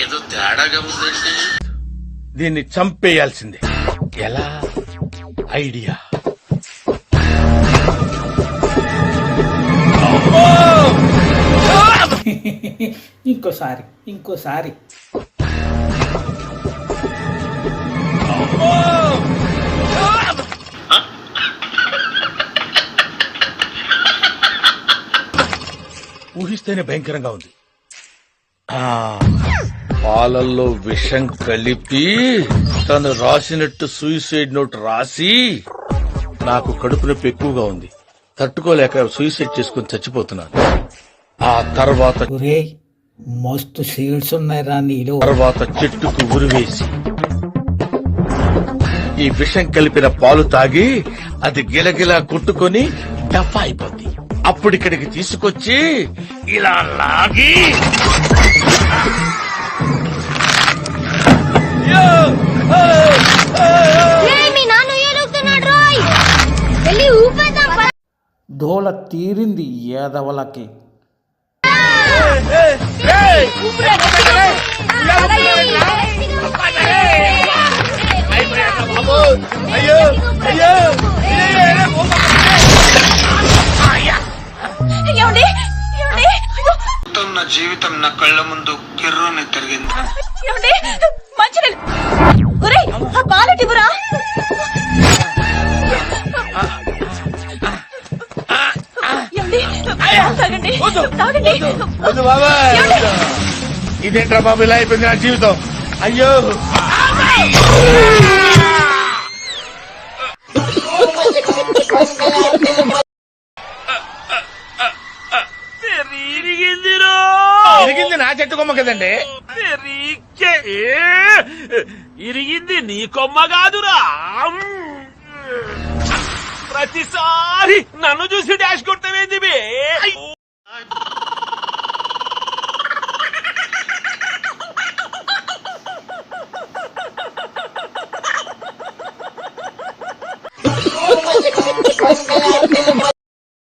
ఏదో తేడాగా ఉందండి. దీన్ని చంపేయాల్సిందే. ఎలా? ఐడియా. ఇంకోసారి ఇంకోసారి. ఊహిస్తేనే భయంకరంగా ఉంది. ఆ. పాలల్లో విషం కలిపి తను రాసినట్టు సూసైడ్ నోట్ రాసి నాకు కడుపు నొప్పి ఎక్కువగా ఉంది. తట్టుకోలేక సూసైడ్ చేసుకుని చచ్చిపోతున్నాను. ఆ తర్వాత మస్తు సీడ్స్ ఉన్నాయిరా నీలో. తర్వాత చెట్టుకు ఉరివేసి ఈ విషం కలిపిన పాలు తాగి అది గిలగిలా కొట్టుకొని డఫా అయిపోద్ది. అప్పుడు ఇక్కడికి తీసుకొచ్చి ఇలా లాగి దోల తీరింది ఏదవలకి నా జీవితం నా కళ్ళ ముందు కిర్రుని తిరిగింది. ఏమండి? తాగండి. తాగండి. ఇదేంట్రా బాబు ఇలా అయిపోయింది నా జీవితం. అయ్యో. ఇరిగింది నా చెట్టు కొమ్మ కదండి. ఇరిగింది నీ కొమ్మ కాదురా. ప్రతిసారి నన్ను చూసి డాష్ కొట్టవేంది బే?